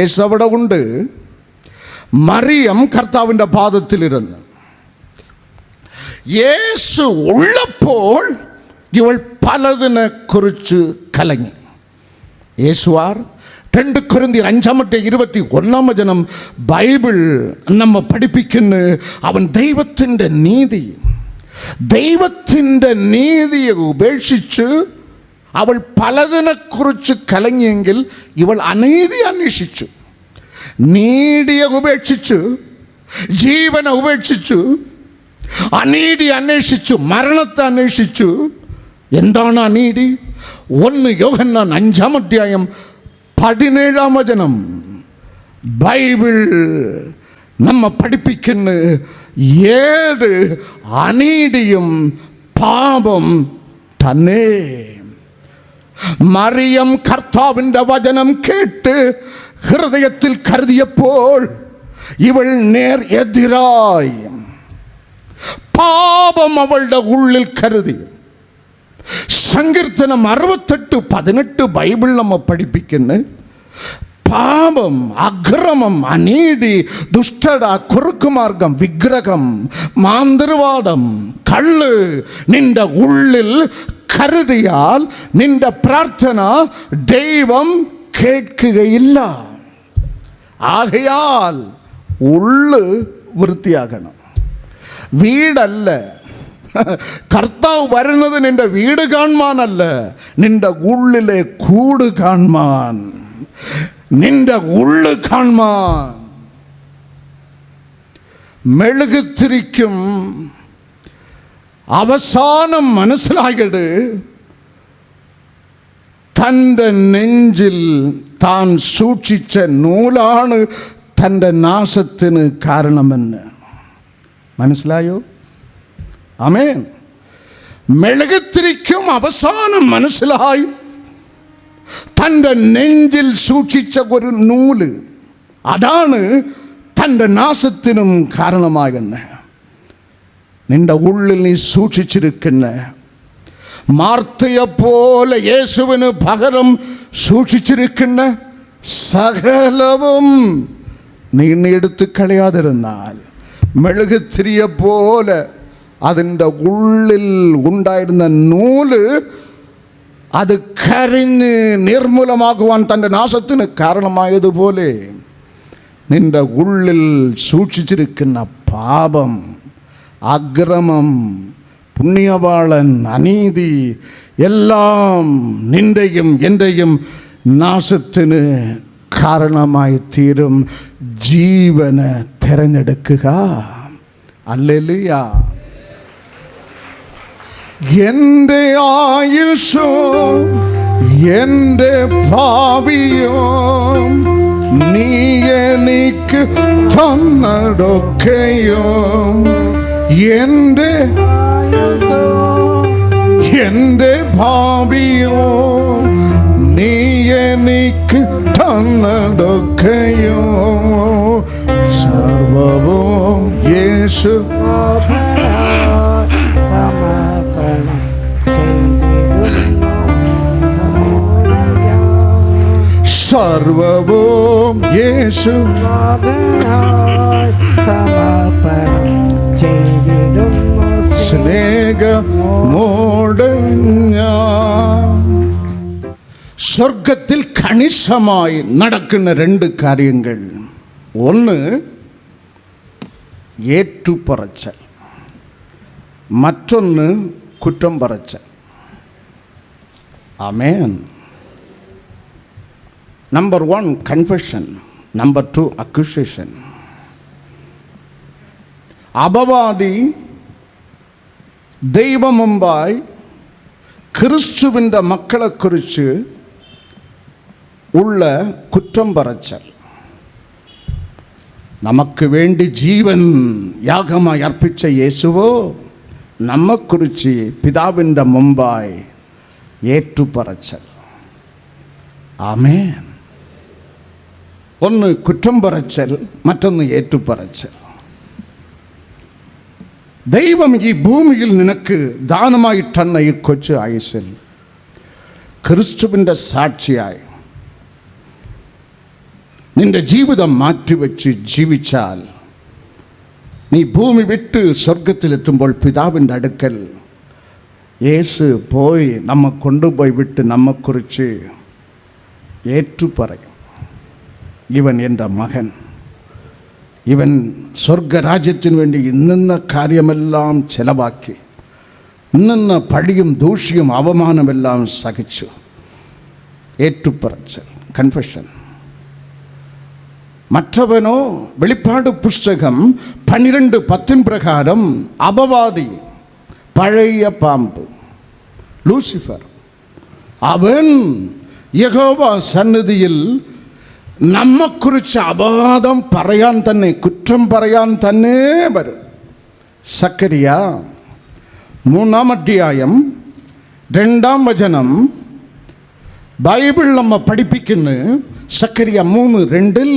യേശു അവിടെ ഉണ്ട് മറിയം കർത്താവിന്റെ പാദത്തിലിരുന്ന്. യേശു ഉള്ളപ്പോൾ ഇവൾ പലതിനെ കുറിച്ച് കലങ്ങി. യേശുവാർ രണ്ട് കുരുന്തിയർ അഞ്ചാമത്തെ ഇരുപത്തി ഒന്നാം വചനം ബൈബിൾ നമ്മ പഠിപ്പിക്കുന്ന. അവൻ ദൈവത്തിന്റെ നീതി ദൈവത്തിന്റെ നീതിയെ ഉപേക്ഷിച്ച് അവൾ പലതിനെക്കുറിച്ച് കലങ്ങിയെങ്കിൽ ഇവൾ അനീതി അന്വേഷിച്ചു. നീതിയെ ഉപേക്ഷിച്ചു ജീവനെ ഉപേക്ഷിച്ചു അനീടി അന്വേഷിച്ചു മരണത്തെ അന്വേഷിച്ചു. എന്താണ് അനീടി ഒന്ന് യോഹന്നാൻ അഞ്ചാം അധ്യായം പതിനേഴാം വചനം. ബൈബിൾ നമ്മ പഠിപ്പിക്കുന്ന ഏത് അനീടിയും പാപം തന്നെ. മറിയം കർത്താവിന്റെ വചനം കേട്ട് ஹிருதயத்தில் கருதிய போல் இவள் நேர் எதிராய். பாபம் அவளுட உள்ளில் கருதி. சங்கீர்த்தனம் அறுபத்தெட்டு பதினெட்டு பைபிள் நம்ம படிப்பிக்கணும் பாபம் அக்கிரமம் அநீடி துஷ்டடா குறுக்கு மார்க்கம் விக்கிரகம் மாந்திருவாடம் கள்ளு நின்ற உள்ளில் கருதியால் நின்ற பிரார்த்தனா தெய்வம் கேட்குகையில்லா. ആകയാൽ ഉള്ള് വൃത്തിയാകണം. വീടല്ല. കർത്താവ് വരുന്നത് നിന്റെ വീട് കാണുവാനല്ല നിന്റെ ഉള്ളിലെ കൂട് കാണുവാൻ. നിന്റെ ഉള്ളു കാണുവാൻ. മെഴുകുത്തിരിക്കും അവസാനം മനസ്സിലായത് തന്റെ നെഞ്ചിൽ താൻ സൂക്ഷിച്ച നൂലാണ് തന്റെ നാശത്തിന് കാരണമെന്ന്. മനസ്സിലായോ? അമേൻ മെഴുകത്തിരിക്കും അവസാനം മനസ്സിലായി. തന്റെ നെഞ്ചിൽ സൂക്ഷിച്ച ഒരു നൂൽ അതാണ് തന്റെ നാശത്തിനും കാരണമാകുന്നത്. നിന്റെ ഉള്ളിൽ നീ സൂക്ഷിച്ചിരിക്കുന്ന മാർത്തയെപ്പോലെ യേശുവിന് പകരം സൂക്ഷിച്ചിരിക്കുന്ന സകലവും നീ എടുത്ത് കളയാതിരുന്നാൽ മെഴുകുത്തിരിയെ പോലെ അതിന്റെ ഉള്ളിൽ ഉണ്ടായിരുന്ന നൂൽ അത് കരിഞ്ഞ് നിർമ്മൂലമാക്കുവാൻ തന്റെ നാശത്തിന് കാരണമായതുപോലെ നിന്റെ ഉള്ളിൽ സൂക്ഷിച്ചിരിക്കുന്ന പാപം അക്രമം புண்ணியபாளன் அநீதி எல்லாம் நின்றையும் என்றையும் நாசத்தினு காரணமாய் தீரும் ஜீவனை திறந்தெடுக்குகா அல்லா என்ற ஆயுஷோ என்ற பாவியோ நீ எனக்கு தன்னடொக்கையோ என்று എന്റെ ഭാവിയോ നീ എനിക്ക് തന്നടൊക്കെയോ സർവവോ യേശു. സർവവും യേശു. സമർപ്പണം ചെയ്തിടുന്നു സ്നേഹമോടഞ്ഞ സ്വർഗത്തിൽ കണിശമായി നടക്കുന്ന രണ്ട് കാര്യങ്ങൾ ഒന്ന് ഏറ്റുപറച്ചൽ മറ്റൊന്ന് കുറ്റം പറച്ചൽ amen number one confession number two accusation അപവാദി ദൈവം മുമ്പായി ക്രിസ്തുവിൻ്റെ മക്കളെക്കുറിച്ച് ഉള്ള കുറ്റം പറച്ചൽ നമുക്ക് വേണ്ടി ജീവൻ യാഗമായി അർപ്പിച്ച യേശുവോ നമ്മെക്കുറിച്ച് പിതാവിൻ്റെ മുമ്പായി ഏറ്റുപറച്ചൽ ആമേൻ ഒന്ന് കുറ്റം പറച്ചൽ മറ്റൊന്ന് ഏറ്റുപറച്ചൽ ദൈവം ഈ ഭൂമിയിൽ നിനക്ക് ദാനമായി തന്ന ഈ കൊച്ചു ആയുസിൽ ക്രിസ്തുവിൻ്റെ സാക്ഷിയായി നിന്റെ ജീവിതം മാറ്റിവെച്ച് ജീവിച്ചാൽ നീ ഭൂമി വിട്ട് സ്വർഗത്തിലെത്തുമ്പോൾ പിതാവിൻ്റെ അടുക്കൽ യേശു പോയി നമ്മ കൊണ്ടുപോയി വിട്ട് നമ്മെക്കുറിച്ച് ഏറ്റുപറയും ഇവൻ എൻ്റെ മകൻ ഇവൻ സ്വർഗരാജ്യത്തിന് വേണ്ടി ഇന്നുന്ന കാര്യമെല്ലാം ചെലവാക്കി ഇന്നുന്ന പടിയും ദൂഷ്യം അവമാനമെല്ലാം സഹിച്ചു ഏറ്റുപറച്ചൽ കൺഫെഷൻ മറ്റവനോ വെളിപ്പാട് പുസ്തകം പനിരണ്ട് പത്തിൻ പ്രകാരം അപവാദി പഴയ പാമ്പ് ലൂസിഫർ അവൻ യഹോവ സന്നിധിയിൽ നമ്മെക്കുറിച്ച് അപവാദം പറയാൻ തന്നെ കുറ്റം പറയാൻ തന്നെ വരും സക്കരിയ മൂന്നാം അധ്യായം രണ്ടാം വചനം ബൈബിൾ നമ്മ പഠിപ്പിക്കുന്ന സക്കരിയ മൂന്ന് രണ്ടിൽ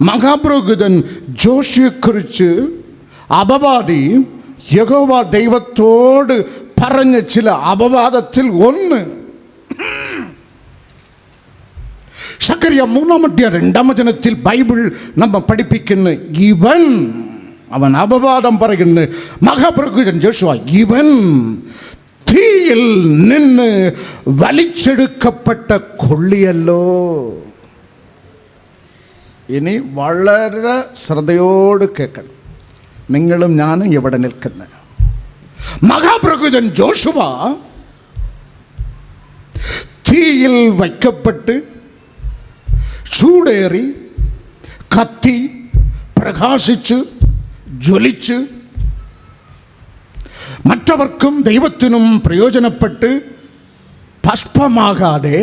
മഹാപുരോഹിതൻ ജോഷിയെക്കുറിച്ച് അപവാദി യഹോവ ദൈവത്തോട് പറഞ്ഞ ചില അപവാദത്തിൽ ഒന്ന് സക്കരിയ മൂന്നാം അധ്യായം രണ്ടാം വചനത്തിൽ ബൈബിൾ നമ്മ പഠിപ്പിക്കുന്ന ഇവൻ അവൻ അപവാദം പറയുന്നു മഹാപ്രഭുജൻ ജോഷുവ ഇവൻ തീയിൽ നിന്ന് വലിച്ചെടുക്കപ്പെട്ട കൊള്ളിയല്ലോ ഇനി വളരെ ശ്രദ്ധയോട് കേൾക്കണം നിങ്ങളും ഞാനും ഇവിടെ നിൽക്കുന്ന മഹാപ്രഭുജൻ ജോഷുവ തീയിൽ വയ്ക്കപ്പെട്ട് ചൂടേറി കത്തി പ്രകാശിച്ച് ജ്വലിച്ച് മറ്റവർക്കും ദൈവത്തിനും പ്രയോജനപ്പെട്ട് ഭസ്മമാകാതെ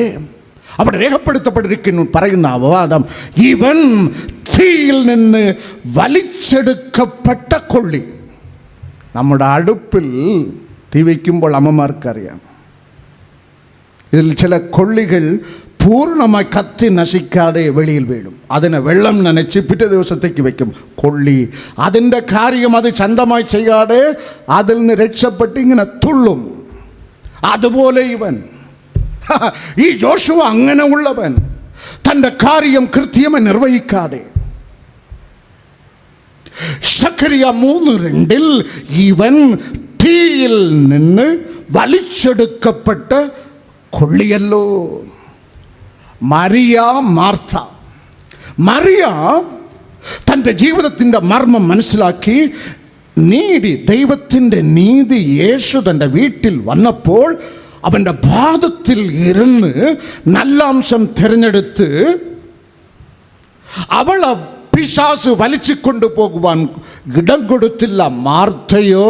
അവിടെ രേഖപ്പെടുത്തപ്പെട്ടിരിക്കുന്നു പറയുന്ന അപവാദം ഇവൻ തീയിൽ നിന്ന് വലിച്ചെടുക്കപ്പെട്ട കൊള്ളി നമ്മുടെ അടുപ്പിൽ തീ വയ്ക്കുമ്പോൾ അമ്മമാർക്കറിയാം ഇതിൽ ചില കൊള്ളികൾ പൂർണ്ണമായി കത്തി നശിക്കാതെ വെളിയിൽ വീഴും അതിനെ വെള്ളം നനച്ച് പിറ്റേ ദിവസത്തേക്ക് വെക്കും കൊള്ളി അതിൻ്റെ കാര്യം അത് ചന്തമായി ചെയ്യാതെ അതിൽ നിന്ന് രക്ഷപ്പെട്ട് ഇങ്ങനെ തുള്ളും അതുപോലെ ഇവൻ ഈ ജോഷുവ അങ്ങനെ ഉള്ളവൻ തൻ്റെ കാര്യം കൃത്യമായി നിർവഹിക്കാതെ ശക്കരിയ മൂന്ന് രണ്ടിൽ ഇവൻ തീയിൽ നിന്ന് വലിച്ചെടുക്കപ്പെട്ട് കൊള്ളിയല്ലോ മറിയ മാർത്ത മറിയ തൻ്റെ ജീവിതത്തിൻ്റെ മർമ്മം മനസ്സിലാക്കി നീതി ദൈവത്തിൻ്റെ നീതി യേശു തൻ്റെ വീട്ടിൽ വന്നപ്പോൾ അവൻ്റെ പാദത്തിൽ ഇരുന്ന് നല്ലാംശം തിരഞ്ഞെടുത്ത് അവളെ പിശാസ് വലിച്ചു കൊണ്ടുപോകുവാൻ ഇടം കൊടുത്തില്ല മാർത്തയോ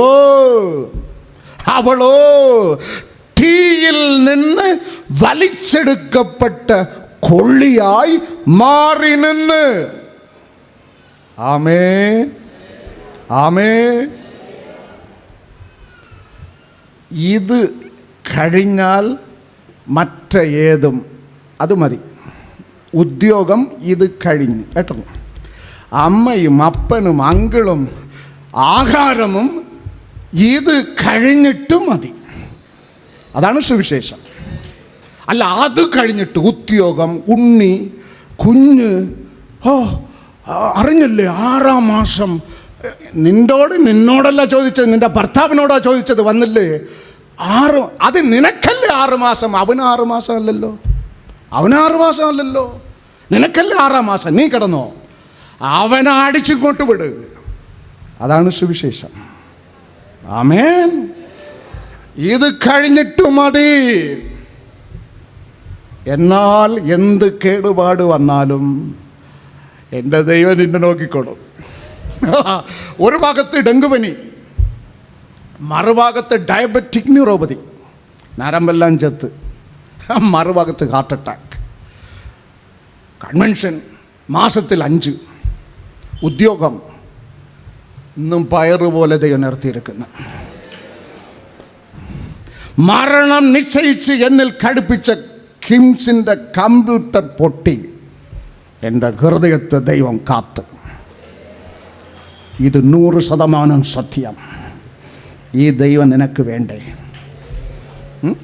അവളോ തീയിൽ നിന്ന് വലിച്ചെടുക്കപ്പെട്ട കൊള്ളിയായി മാറി നിന്ന്. ആമേ. ആമേ. ഇത് കഴിഞ്ഞാൽ മറ്റേതും അത് മതി. ഉദ്യോഗം ഇത് കഴിഞ്ഞ് കേട്ടോ. അമ്മയും അപ്പനും അങ്കിളും ആഹാരമും ഇത് കഴിഞ്ഞിട്ടും മതി. അതാണ് സുവിശേഷം. അല്ല അത് കഴിഞ്ഞിട്ട് ഉദ്യോഗം ഉണ്ണി കുഞ്ഞ് ഓ അറിഞ്ഞില്ലേ ആറാം മാസം നിന്നോട് നിന്നോടല്ല ചോദിച്ചത് നിന്റെ ഭർത്താവിനോടാ ചോദിച്ചത് വന്നില്ലേ? ആറ് അത് നിനക്കല്ലേ ആറ് മാസം? അവന് ആറ് മാസം അല്ലല്ലോ അവന് ആറ് മാസം അല്ലല്ലോ നിനക്കല്ലേ ആറാം മാസം? നീ കിടന്നോ. അവനെ അടിച്ചിങ്ങോട്ട് വിട്. അതാണ് സുവിശേഷം. ആമേൻ. ഇത് കഴിഞ്ഞിട്ടു മതി. എന്നാൽ എന്ത് കേടുപാട് വന്നാലും എന്റെ ദൈവം നിന്നെ നോക്കിക്കോളും. ഒരു ഭാഗത്ത് ഡെങ്കുപനി മറുഭാഗത്ത് ഡയബറ്റിക് ന്യൂറോപതി നരമ്പെല്ലാം ചത്ത് മറുഭാഗത്ത് ഹാർട്ട് അറ്റാക്ക് കൺവെൻഷൻ മാസത്തിൽ അഞ്ച് ഉദ്യോഗം ഇന്നും പയറുപോലെ ദൈവം നിർത്തിയിരിക്കുന്നു. മരണം നിശ്ചയിച്ച് എന്നിൽ ഘടിപ്പിച്ച കിംസിൻ്റെ കമ്പ്യൂട്ടർ പൊട്ടി എൻ്റെ ഹൃദയത്തെ ദൈവം കാത്ത് ഇത് നൂറ് ശതമാനം സത്യം ഈ ദൈവം നിനക്ക് വേണ്ടേ ഉം?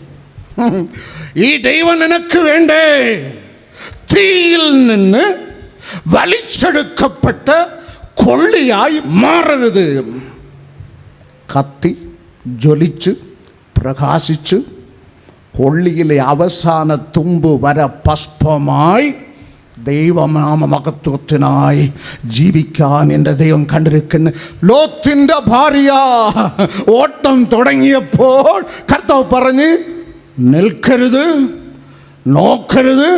ഈ ദൈവം നിനക്ക് വേണ്ടേ തീയിൽ നിന്ന് വലിച്ചെടുക്കപ്പെട്ട കൊള്ളിയായി മാറരുത് കത്തി ജ്വലിച്ച് പ്രകാശിച്ച് കൊള്ളിയിലെ അവസാന തുമ്പ് വര പസ്പമായി ദൈവനാമമകത്വത്തിനായി ജീവിക്കാൻ എന്റെ ദൈവം കണ്ടിരിക്കുന്ന. ലോത്തിന്റെ ഭാര്യ ഓട്ടം തുടങ്ങിയപ്പോൾ കർത്താവ് പറഞ്ഞ് നിൽക്കരുത് നോക്കരുത്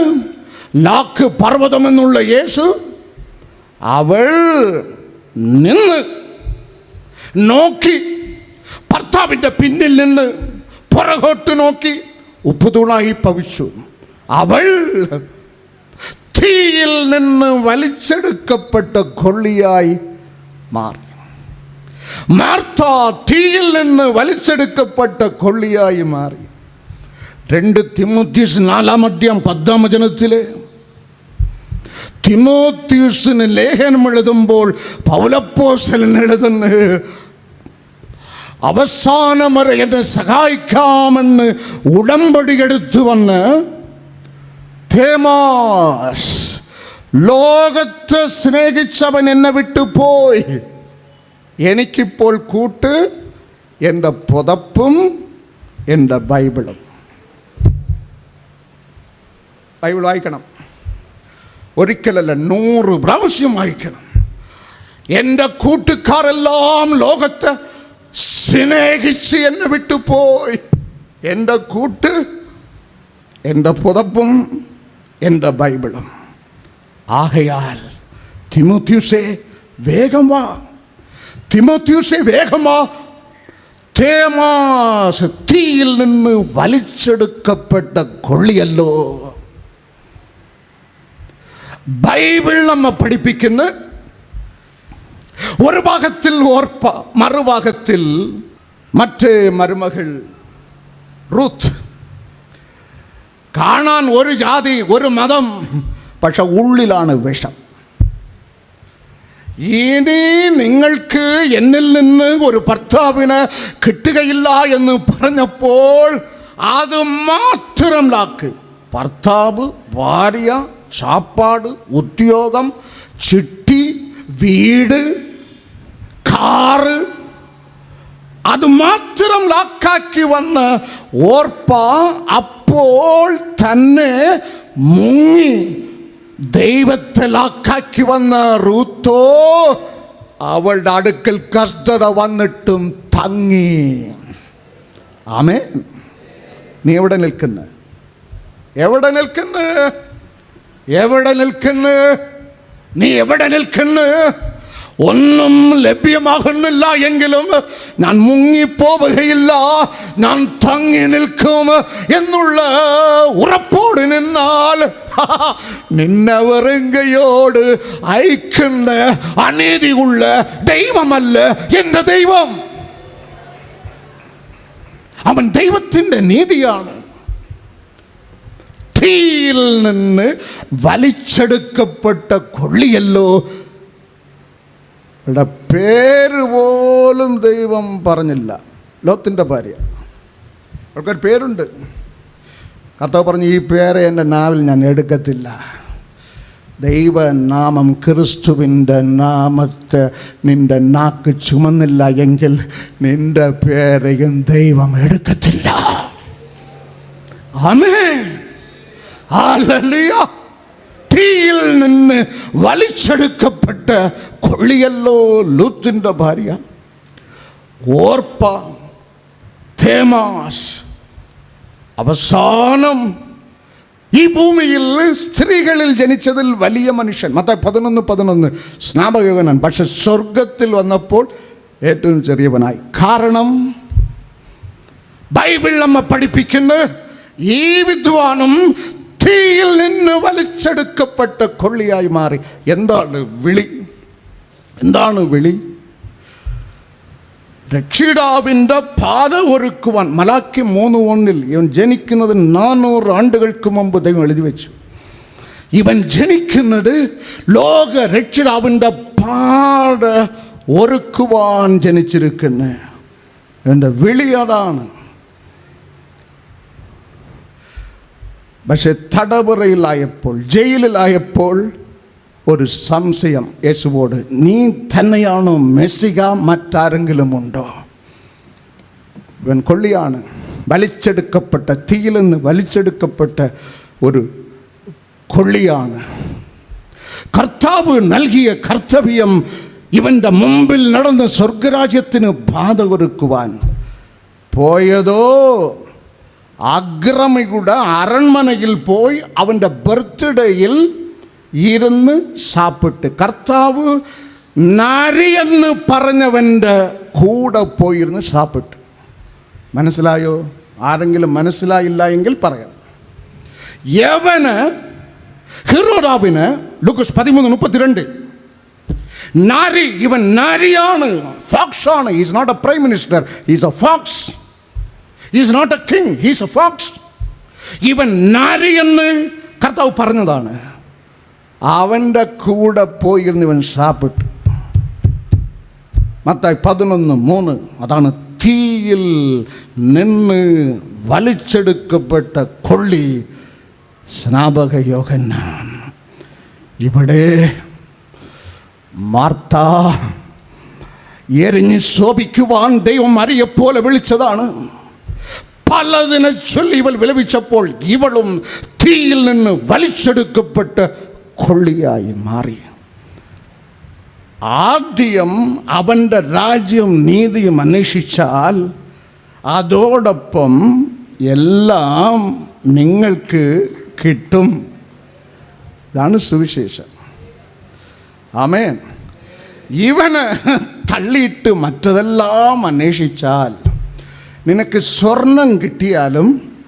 ലാക്ക് പർവതമെന്നുള്ള യേശു അവൾ നിന്ന് നോക്കി ഭർത്താവിന്റെ പിന്നിൽ നിന്ന് പുറകോട്ട് നോക്കി ഉപ്പുതൂളായി പവിച്ചു. അവൾ തീയിൽ നിന്ന് വലിച്ചെടുക്കപ്പെട്ട കൊള്ളിയായി മാറി. മാർത്ത തീയിൽ നിന്ന് വലിച്ചെടുക്കപ്പെട്ട കൊള്ളിയായി മാറി. രണ്ട് തിമോത്യൂസ് നാലാം അധ്യായം പത്താം വചനത്തിലെ തിമോത്യൂസിന് ലേഖനം എഴുതുമ്പോൾ പൗലപ്പോസലിന് എഴുതുന്ന അവസാനം വരെ എന്നെ സഹായിക്കാമെന്ന് ഉടമ്പടി എടുത്തു വന്ന് തേമാസ് ലോകത്തെ സ്നേഹിച്ചവൻ എന്നെ വിട്ടുപോയി എനിക്കിപ്പോൾ കൂട്ട് എൻ്റെ പുതപ്പും എൻ്റെ ബൈബിളും ബൈബിൾ വായിക്കണം ഒരിക്കലല്ല നൂറ് പ്രാവശ്യം വായിക്കണം എൻ്റെ കൂട്ടുകാരെല്ലാം ലോകത്തെ സ്നേഹിച്ച് എന്നെ വിട്ടുപോയി. എന്റെ കൂട്ട് എന്റെ പുതപ്പും എന്റെ ബൈബിളും. ആകയാൽ തിമോത്യൂസെ വേഗം വാ. തിമോത്യൂസെ വേഗം വാ. തേമാസ് തീയിൽ നിന്ന് വലിച്ചെടുക്കപ്പെട്ട കൊള്ളിയല്ലോ. ബൈബിൾ നമ്മ പഠിപ്പിക്കുന്ന ഒരു ഭാഗത്തിൽ ഓർപ്പ മറുഭാഗത്തിൽ മറ്റേ മരുമകൾ റൂത്ത് കാണാൻ ഒരു ജാതി ഒരു മതം പക്ഷെ ഉള്ളിലാണ് വിഷം ഇനി നിങ്ങൾക്ക് എന്നിൽ നിന്ന് ഒരു ഭർത്താവിന് കിട്ടുകയില്ല എന്ന് പറഞ്ഞപ്പോൾ അത് മാത്രം ലാക്ക് ഭർത്താവ് ഭാര്യ സാപ്പാട് ഉദ്യോഗം ചിട്ടി വീട് കാറ് അത് മാത്രം ലാക്കാക്കി വന്ന് ഓർപ്പ അപ്പോൾ തന്നെ മുങ്ങി. ദൈവത്തെ ലാക്കാക്കി വന്ന റൂത്തോ അവളുടെ അടുക്കൽ കഷ്ടത വന്നിട്ടും തങ്ങി. ആമേ നീ എവിടെ നിൽക്കുന്നു? എവിടെ നിൽക്കുന്നു? എവിടെ നിൽക്കുന്നു? നീ എവിടെ നിൽക്കുന്നു? ஒன்றும் லபியமாகன்னில்லா எங்கிலும். நான் முங்கி போவகையில்லா நான் தங்கி நிற்கும். என்னுள்ள உறப்போடு நின்னால் நின்னவர் எங்கையோடு ஐக்கின்ற அநீதி உள்ள தெய்வம் அல்ல என்ற தெய்வம். அவன் தெய்வத்தின் நீதியான தீயில் நின்று வலிச்செடுக்கப்பட்ட கொள்ளியல்லோ ഇവിടെ പേര് പോലും ദൈവം പറഞ്ഞില്ല. ലോത്തിന്റെ ഭാര്യ. അവൾക്കൊരു പേരുണ്ട്. കർത്താവ് പറഞ്ഞു ഈ പേര് എന്റെ നാവിൽ ഞാൻ എടുക്കത്തില്ല. ദൈവനാമം ക്രിസ്തുവിന്റെ നാമത്തെ നിന്റെ നാക്ക് ചുമന്നില്ല എങ്കിൽ നിന്റെ പേരെയും ദൈവം എടുക്കത്തില്ല. ആമേ ഹല്ലേലൂയ. തീയിൽ നിന്ന് വലിച്ചെടുക്കപ്പെട്ട കൊള്ളിയല്ലോ ലൂത്തിന്റെ ഭാര്യ. ഓർപ്പ തേമാസ് അവസാനം ഈ ഭൂമിയിൽ സ്ത്രീകളിൽ ജനിച്ചതിൽ വലിയ മനുഷ്യൻ മത്ത പതിനൊന്ന് പതിനൊന്ന് സ്നാപകവനൻ പക്ഷെ സ്വർഗത്തിൽ വന്നപ്പോൾ ഏറ്റവും ചെറിയവനായി. കാരണം ബൈബിൾ നമ്മ പഠിപ്പിക്കുന്ന ഈ വിദ്വാനും തീയിൽ നിന്ന് വലിച്ചെടുക്കപ്പെട്ട കൊള്ളിയായി മാറി. എന്താണ് വിളി? എന്താണ് വിളി? രക്ഷിതാവിന്റെ പാത ഒരുക്കുവാൻ മലാക്കി മൂന്ന് ഒന്നിൽ ഇവൻ ജനിക്കുന്നത് നാനൂറ് ആണ്ടുകൾക്ക് മുമ്പ് ദൈവം എഴുതി വെച്ചു. ഇവൻ ജനിക്കുന്നത് ലോക രക്ഷിതാവിന്റെ പാത ഒരുക്കുവാൻ ജനിച്ചിരിക്കുന്നു. എന്റെ വിളി അതാണ്. പക്ഷെ തടവറയിലായപ്പോൾ ജയിലിലായപ്പോൾ ഒരു സംശയം യേശുവോട് നീ തന്നെയാണോ മെസ്സിക മറ്റാരെങ്കിലും ഉണ്ടോ ഇവൻ കൊള്ളിയാണ് വലിച്ചെടുക്കപ്പെട്ട തീയിൽ നിന്ന് വലിച്ചെടുക്കപ്പെട്ട ഒരു കൊള്ളിയാണ് കർത്താവ് നൽകിയ കർത്തവ്യം ഇവൻ്റെ മുമ്പിൽ നടന്ന സ്വർഗരാജ്യത്തിന് ബാധ ഒരുക്കുവാൻ പോയതോ അഗ്രമിയുടെ അരൺമനയിൽ പോയി അവൻ്റെ ബർത്ത്ഡേയിൽ ഇരുന്ന് സാപ്പിട്ട് കർത്താവ് നരിയെന്ന് പറഞ്ഞവൻ്റെ കൂടെ പോയിരുന്ന് സാപ്പിട്ട് മനസ്സിലായോ ആരെങ്കിലും മനസ്സിലായില്ല എങ്കിൽ പറയാം യവന് ഹിറോറാബിന് ലുക്കസ് പതിമൂന്ന് മുപ്പത്തിരണ്ട് നാരി ഇവൻ നാരിയാണ് ഫോക്സ് ആണ് is not a prime minister is a fox is not a king he's a fox ഇവൻ നാരി എന്ന് കർത്താവ് പറഞ്ഞതാണ്. അവന്റെ കൂടെ പോയിരുന്ന് ഇവൻ സാപ്പിട്ടു മത്തായി പതിനൊന്ന് മൂന്ന് അതാണ് തീയിൽ നിന്ന് വലിച്ചെടുക്കപ്പെട്ട കൊള്ളി സ്നാപക യോഗനാണ് ഇവിടെ മാർത്ത എരിഞ്ഞ് ശോഭിക്കുവാൻ ദൈവം അറിയെപ്പോലെ വിളിച്ചതാണ്. പലതിനെ ചൊല്ലി ഇവൾ വിലപിച്ചപ്പോൾ ഇവളും തീയിൽ നിന്ന് വലിച്ചെടുക്കപ്പെട്ട് കൊള്ളിയായി മാറി ആദ്യം അവൻ്റെ രാജ്യം നീതിയും അന്വേഷിച്ചാൽ അതോടൊപ്പം എല്ലാം നിങ്ങൾക്ക് കിട്ടും ഇതാണ് സുവിശേഷം ആമേൻ ഇവന് തള്ളിയിട്ട് മറ്റതെല്ലാം അന്വേഷിച്ചാൽ നിനക്ക് സ്വർണം കിട്ടിയാലും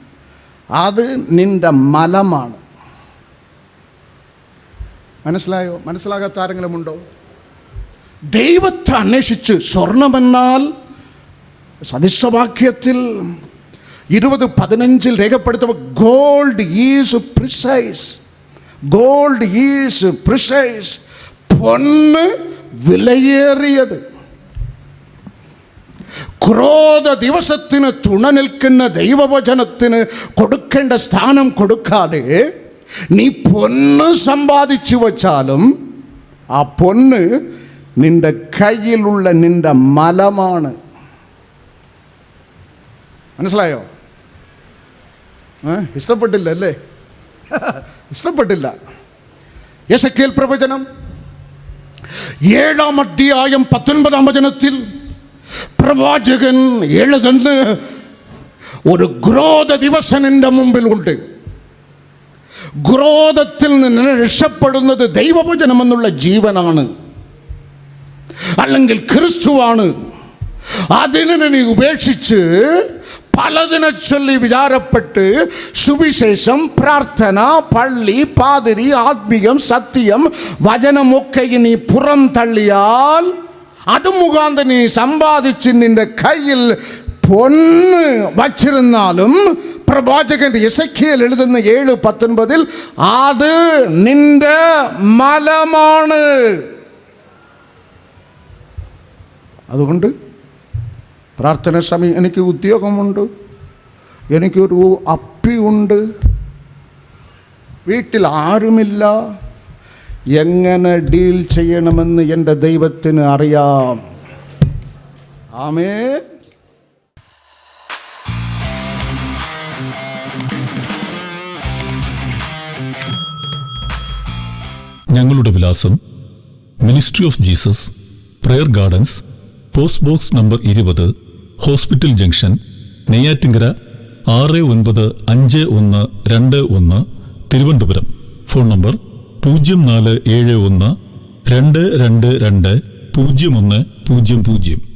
അത് നിന്റെ മലമാണ്. മനസ്സിലായോ? മനസ്സിലാകാത്ത ആരെങ്കിലും ഉണ്ടോ ദൈവത്തെ അന്വേഷിച്ച് സ്വർണമെന്നാൽ സദൃശവാക്യത്തിൽ ഇരുപത് പതിനഞ്ചിൽ രേഖപ്പെടുത്തുമ്പോൾ gold is precise gold is precise പൊന്ന് വിലയേറിയത്. ക്രോധ ദിവസത്തിന് തുണ നിൽക്കുന്ന ദൈവവചനത്തിന് കൊടുക്കേണ്ട സ്ഥാനം കൊടുക്കാതെ നീ പൊന്ന് സമ്പാദിച്ചു വച്ചാലും ആ പൊന്ന് നിന്റെ കയ്യിലുള്ള നിന്റെ മലമാണ്. മനസ്സിലായോ? ഇഷ്ടപ്പെട്ടില്ല അല്ലേ? ഇഷ്ടപ്പെട്ടില്ല. യശക്കേൽ പ്രവചനം. ഏഴാം അധ്യായം പത്തൊൻപതാം വചനത്തിൽ പ്രവാചകൻ എഴുതുന്ന ഒരു ക്രോധ ദിവസം എന്റെ മുമ്പിലുണ്ട്. ക്രോധത്തിൽ നിന്ന് രക്ഷപ്പെടുന്നത് ദൈവവചനം എന്നുള്ള ജീവനാണ്. അല്ലെങ്കിൽ ക്രിസ്തുവാണ്. അതിനെ നീ ഉപേക്ഷിച്ച് പലതിനെ ചൊല്ലി വിചാരപ്പെട്ട് സുവിശേഷം പ്രാർത്ഥന പള്ളി പാതിരി ആത്മീയം സത്യം വചനമൊക്കെ നീ പുറം തള്ളിയാൽ അത് മുഖാന്തരം നീ സമ്പാദിച്ച് നിന്റെ കയ്യിൽ പൊന്ന് വച്ചിരുന്നാലും പ്രവാചകൻ ഇസക്കിയൽ എഴുതുന്ന ഏഴ് പത്തൊൻപതിൽ അത് നിന്റെ മലമാണ്. അതുകൊണ്ട് പ്രാർത്ഥന സമയം എനിക്ക് ഉദ്യോഗമുണ്ട് എനിക്കൊരു അപ്പിയുണ്ട് വീട്ടിൽ ആരുമില്ല. എങ്ങനെ ഡീൽ ചെയ്യണമെന്ന് എന്റെ ദൈവത്തിന് അറിയാം. ആമേ ഞങ്ങളുടെ വിലാസം ministry of Jesus prayer gardens post box number ഇരുപത് ഹോസ്പിറ്റൽ ജംഗ്ഷൻ നെയ്യാറ്റിങ്കര ആറ് ഒൻപത് അഞ്ച് ഒന്ന് രണ്ട് ഒന്ന് തിരുവനന്തപുരം. ഫോൺ നമ്പർ പൂജ്യം നാല് ഏഴ് ഒന്ന് രണ്ട് രണ്ട് രണ്ട് പൂജ്യം ഒന്ന് പൂജ്യം പൂജ്യം.